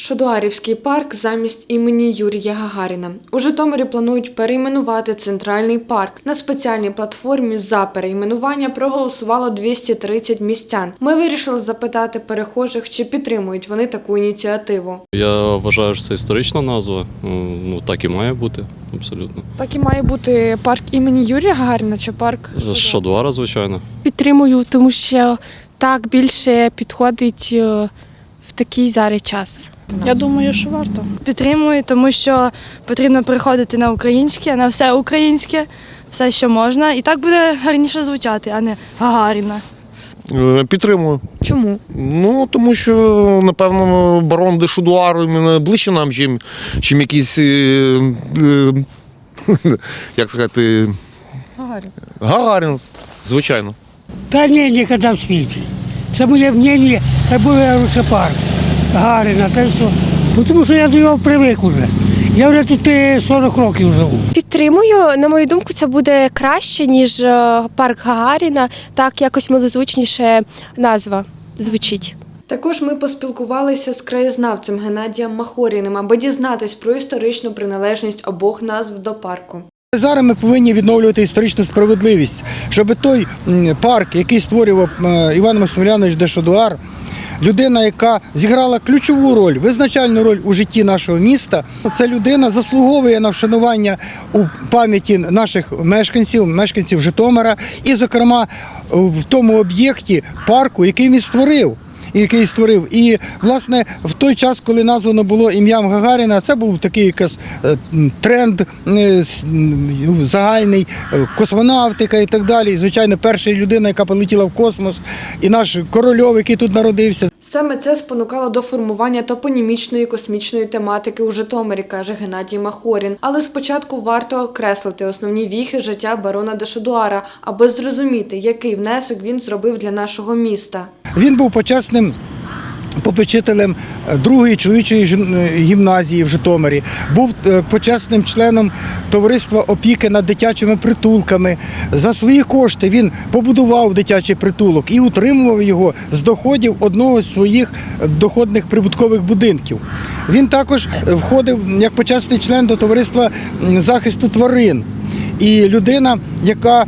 Шодуарівський парк замість імені Юрія Гагаріна. У Житомирі планують перейменувати центральний парк. На спеціальній платформі за перейменування проголосувало 230 містян. Ми вирішили запитати перехожих, чи підтримують вони таку ініціативу. Я вважаю, що це історична назва. Ну так і має бути, абсолютно. Так і має бути парк імені Юрія Гагаріна чи парк Шадуара, звичайно. Підтримую, тому що так більше підходить е, в такий зараз час. Я думаю, що варто. Підтримую, тому що потрібно переходити на українське, на все українське, все, що можна. І так буде гарніше звучати, а не Гагаріна. Е, Підтримую. Чому? Ну, тому що, напевно, барон де Шудуар ближче нам, чим, чим якийсь, е, е, як сказати, Гагарін. Гагарін, звичайно. Та ні, ніколи в світі. Це моє мнення, це буде парк Гарина, та й все. Тому що я до нього привик уже. Я вже тут е, 40 років живу. Підтримую. На мою думку, це буде краще, ніж е, парк Гагаріна. Так якось милозвучніше назва звучить. Також ми поспілкувалися з краєзнавцем Геннадієм Махоріним, аби дізнатись про історичну приналежність обох назв до парку. Зараз ми повинні відновлювати історичну справедливість, щоб той парк, який створював е, Іван Максимілянович де Шодуар, людина, яка зіграла ключову роль, визначальну роль у житті нашого міста, ця людина заслуговує на вшанування у пам'яті наших мешканців, мешканців Житомира, і, зокрема, в тому об'єкті парку, який він створив. Який створив. І, власне, в той час, коли названо було ім'ям Гагаріна, це був такий якийсь е, тренд е, загальний, е, космонавтика і так далі. І, звичайно, перша людина, яка полетіла в космос, і наш корольов, який тут народився. Саме це спонукало до формування топонімічної космічної тематики у Житомирі, каже Геннадій Махорін. Але спочатку варто окреслити основні віхи життя барона дешедуара, аби зрозуміти, який внесок він зробив для нашого міста. Він був почесним попечителем е, другої чоловічої е, гімназії в Житомирі, був е, почесним членом товариства опіки над дитячими притулками. За свої кошти він побудував дитячий притулок і утримував його з доходів одного з своїх доходних прибуткових будинків. Він також входив як почесний член до товариства захисту тварин. І людина, яка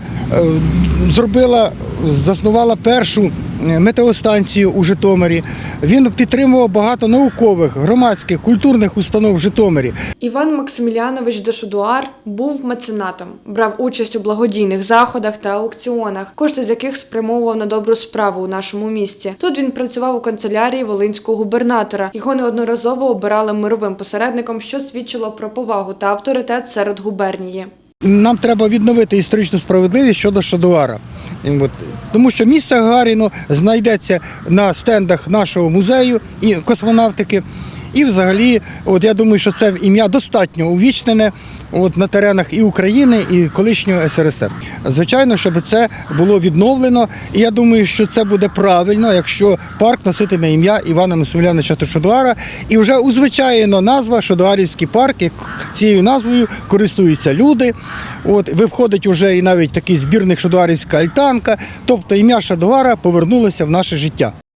зробила, заснувала першу метеостанцію у Житомирі. Він підтримував багато наукових, громадських, культурних установ в Житомирі. Іван Максимілянович де Шодуар був меценатом, брав участь у благодійних заходах та аукціонах, кошти з яких спрямовував на добру справу у нашому місті. Тут він працював у канцелярії волинського губернатора. Його неодноразово обирали мировим посередником, що свідчило про повагу та авторитет серед губернії. Нам треба відновити історичну справедливість щодо Шадуара. Тому що місце Гагаріну знайдеться на стендах нашого музею і космонавтики. І взагалі, от я думаю, що це ім'я достатньо увічнене от, на теренах і України, і колишнього СРСР. Звичайно, щоб це було відновлено. І я думаю, що це буде правильно, якщо парк носитиме ім'я Івана Масиміляновича Шодуара. І вже узвичайно назва Шодуарівський парк. Як цією назвою користуються люди. От виходить уже і навіть такий збірник Шодуарівська альтанка. Тобто ім'я Шадуара повернулося в наше життя.